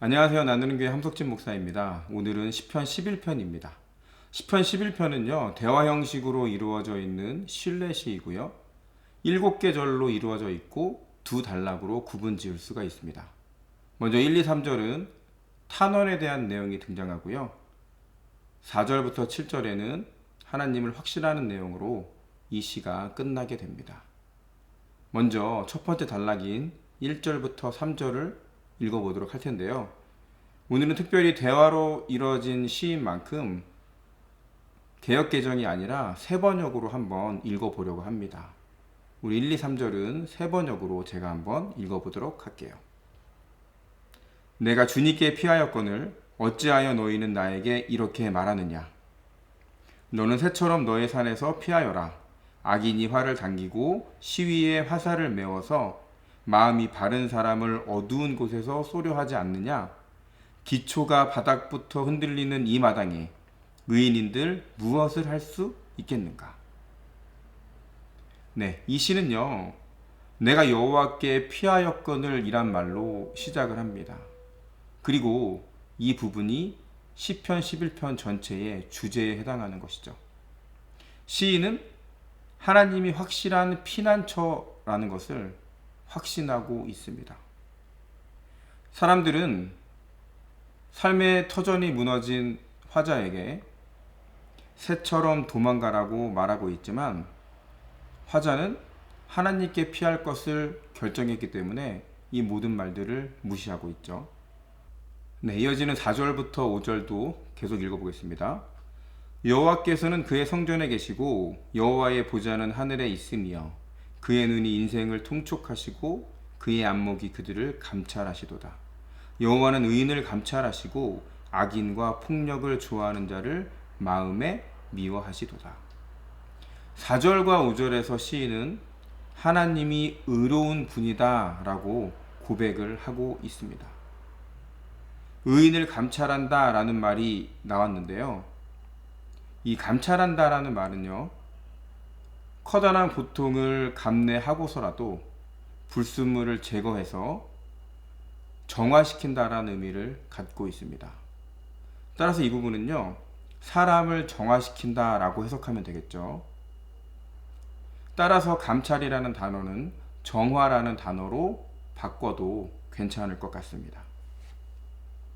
안녕하세요. 나누는 교회 함석진 목사입니다. 오늘은 시편 11편입니다. 시편 11편은요. 대화 형식으로 이루어져 있는 신뢰시이고요. 일곱 개 절로 이루어져 있고 두 단락으로 구분 지을 수가 있습니다. 먼저 1, 2, 3절은 탄원에 대한 내용이 등장하고요. 4절부터 7절에는 하나님을 확신하는 내용으로 이 시가 끝나게 됩니다. 먼저 첫 번째 단락인 1절부터 3절을 읽어보도록 할 텐데요. 오늘은 특별히 대화로 이뤄진 시인 만큼 개혁 개정이 아니라 세 번역으로 한번 읽어보려고 합니다. 우리 1, 2, 3절은 세 번역으로 제가 한번 읽어보도록 할게요. 내가 주님께 피하였거늘 어찌하여 너희는 나에게 이렇게 말하느냐? 너는 새처럼 너의 산에서 피하여라. 악인이 활을 당기고 시위에 화살을 메워서 마음이 바른 사람을 어두운 곳에서 쏘려 하지 않느냐? 기초가 바닥부터 흔들리는 이 마당에 의인인들 무엇을 할 수 있겠는가? 네, 이 시는요. 내가 여호와께 피하였거늘 이란 말로 시작을 합니다. 그리고 이 부분이 시편 11편 전체의 주제에 해당하는 것이죠. 시인은 하나님이 확실한 피난처라는 것을 확신하고 있습니다. 사람들은 삶의 터전이 무너진 화자에게 새처럼 도망가라고 말하고 있지만 화자는 하나님께 피할 것을 결정했기 때문에 이 모든 말들을 무시하고 있죠. 네, 이어지는 4절부터 5절도 계속 읽어보겠습니다. 여호와께서는 그의 성전에 계시고 여호와의 보좌는 하늘에 있으며 그의 눈이 인생을 통촉하시고 그의 안목이 그들을 감찰하시도다. 여호와는 의인을 감찰하시고 악인과 폭력을 좋아하는 자를 마음에 미워하시도다. 4절과 5절에서 시인은 하나님이 의로운 분이다 라고 고백을 하고 있습니다. 의인을 감찰한다 라는 말이 나왔는데요. 이 감찰한다 라는 말은요, 커다란 고통을 감내하고서라도 불순물을 제거해서 정화시킨다라는 의미를 갖고 있습니다. 따라서 이 부분은요, 사람을 정화시킨다라고 해석하면 되겠죠. 따라서 감찰이라는 단어는 정화라는 단어로 바꿔도 괜찮을 것 같습니다.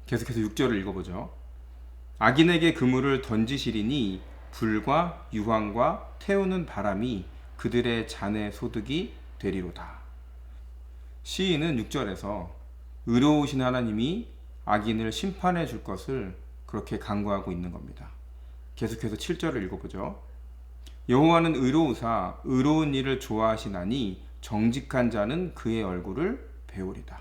계속해서 6절을 읽어보죠. 악인에게 그물을 던지시리니 불과 유황과 태우는 바람이 그들의 잔의 소득이 되리로다. 시인은 6절에서 의로우신 하나님이 악인을 심판해 줄 것을 그렇게 강구하고 있는 겁니다. 계속해서 7절을 읽어보죠. 여호와는 의로우사 의로운 일을 좋아하시나니 정직한 자는 그의 얼굴을 배우리다.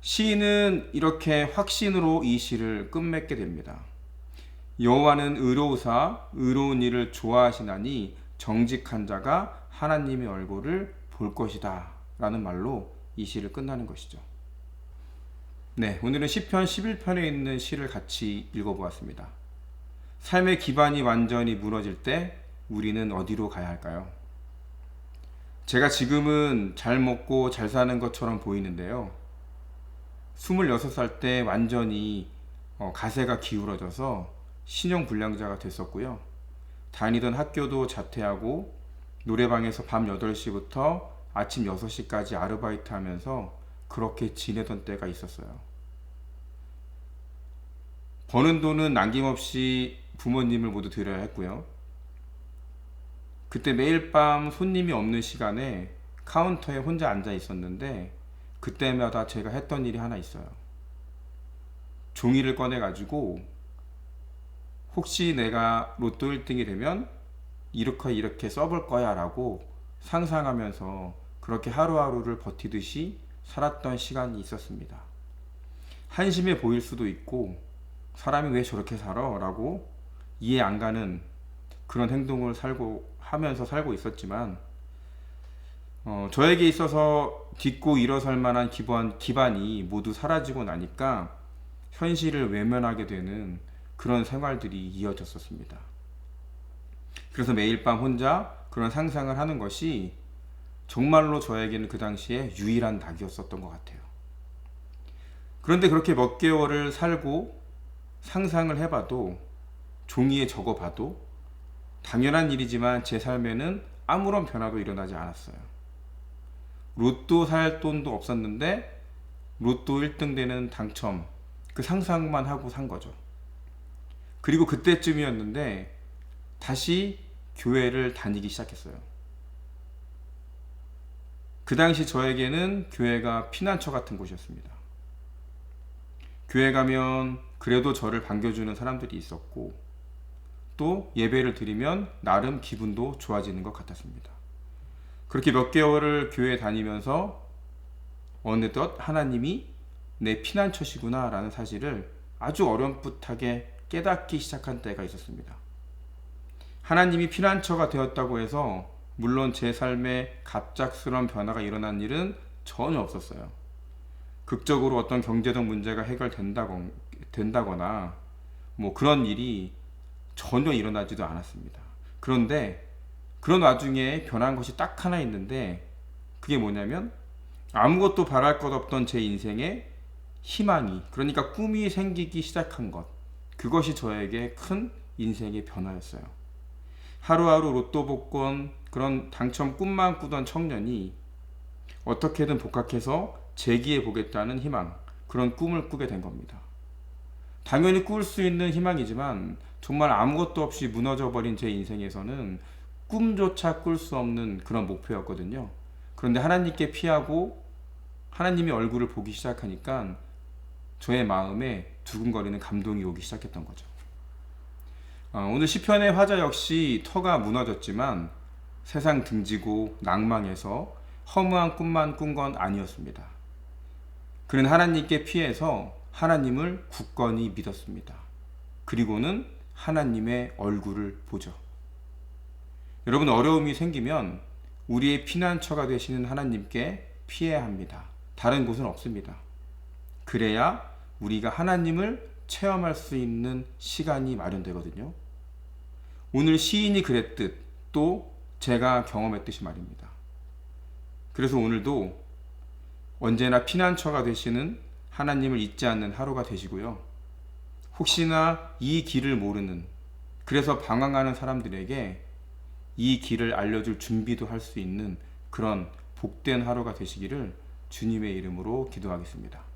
시인은 이렇게 확신으로 이 시를 끝맺게 됩니다. 여호와는 의로우사 의로운 일을 좋아하시나니 정직한 자가 하나님의 얼굴을 볼 것이다 라는 말로 이 시를 끝나는 것이죠. 네, 오늘은 시편 11편에 있는 시를 같이 읽어보았습니다. 삶의 기반이 완전히 무너질 때 우리는 어디로 가야 할까요? 제가 지금은 잘 먹고 잘 사는 것처럼 보이는데요. 26살 때 완전히 어, 가세가 기울어져서 신용 불량자가 됐었고요. 다니던 학교도 자퇴하고 노래방에서 밤 8시부터 아침 6시까지 아르바이트 하면서 그렇게 지내던 때가 있었어요. 버는 돈은 남김없이 부모님을 모두 드려야 했고요. 그때 매일 밤 손님이 없는 시간에 카운터에 혼자 앉아 있었는데 그때마다 제가 했던 일이 하나 있어요. 종이를 꺼내 가지고 혹시 내가 로또 1등이 되면 이렇게 이렇게 써볼 거야 라고 상상하면서 그렇게 하루하루를 버티듯이 살았던 시간이 있었습니다. 한심해 보일 수도 있고 사람이 왜 저렇게 살아? 라고 이해 안 가는 그런 행동을 살고 하면서 살고 있었지만 어, 저에게 있어서 딛고 일어설 만한 기반, 기반이 모두 사라지고 나니까 현실을 외면하게 되는 그런 생활들이 이어졌었습니다. 그래서 매일 밤 혼자 그런 상상을 하는 것이 정말로 저에게는 그 당시에 유일한 낙이었었던 것 같아요. 그런데 그렇게 몇 개월을 살고 상상을 해봐도 종이에 적어봐도 당연한 일이지만 제 삶에는 아무런 변화도 일어나지 않았어요. 로또 살 돈도 없었는데 로또 1등 되는 당첨 그 상상만 하고 산 거죠. 그리고 그때쯤이었는데 다시 교회를 다니기 시작했어요. 그 당시 저에게는 교회가 피난처 같은 곳이었습니다. 교회 가면 그래도 저를 반겨주는 사람들이 있었고 또 예배를 드리면 나름 기분도 좋아지는 것 같았습니다. 그렇게 몇 개월을 교회 다니면서 어느덧 하나님이 내 피난처시구나 라는 사실을 아주 어렴풋하게 깨닫기 시작한 때가 있었습니다. 하나님이 피난처가 되었다고 해서 물론 제 삶에 갑작스러운 변화가 일어난 일은 전혀 없었어요. 극적으로 어떤 경제적 문제가 해결된다거- 된다거나 뭐 그런 일이 전혀 일어나지도 않았습니다. 그런데 그런 와중에 변한 것이 딱 하나 있는데 그게 뭐냐면 아무것도 바랄 것 없던 제 인생에 희망이 그러니까 꿈이 생기기 시작한 것 그것이 저에게 큰 인생의 변화였어요. 하루하루 로또 복권 그런 당첨 꿈만 꾸던 청년이 어떻게든 복학해서 재기해 보겠다는 희망 그런 꿈을 꾸게 된 겁니다. 당연히 꿀 수 있는 희망이지만 정말 아무것도 없이 무너져 버린 제 인생에서는 꿈조차 꿀 수 없는 그런 목표였거든요. 그런데 하나님께 피하고 하나님의 얼굴을 보기 시작하니까 저의 마음에 두근거리는 감동이 오기 시작했던 거죠. 어, 오늘 시편의 화자 역시 터가 무너졌지만 세상 등지고 낭망해서 허무한 꿈만 꾼 건 아니었습니다. 그는 하나님께 피해서 하나님을 굳건히 믿었습니다. 그리고는 하나님의 얼굴을 보죠. 여러분 어려움이 생기면 우리의 피난처가 되시는 하나님께 피해야 합니다. 다른 곳은 없습니다. 그래야 우리가 하나님을 체험할 수 있는 시간이 마련되거든요. 오늘 시인이 그랬듯 또 제가 경험했듯이 말입니다. 그래서 오늘도 언제나 피난처가 되시는 하나님을 잊지 않는 하루가 되시고요. 혹시나 이 길을 모르는 그래서 방황하는 사람들에게 이 길을 알려줄 준비도 할 수 있는 그런 복된 하루가 되시기를 주님의 이름으로 기도하겠습니다.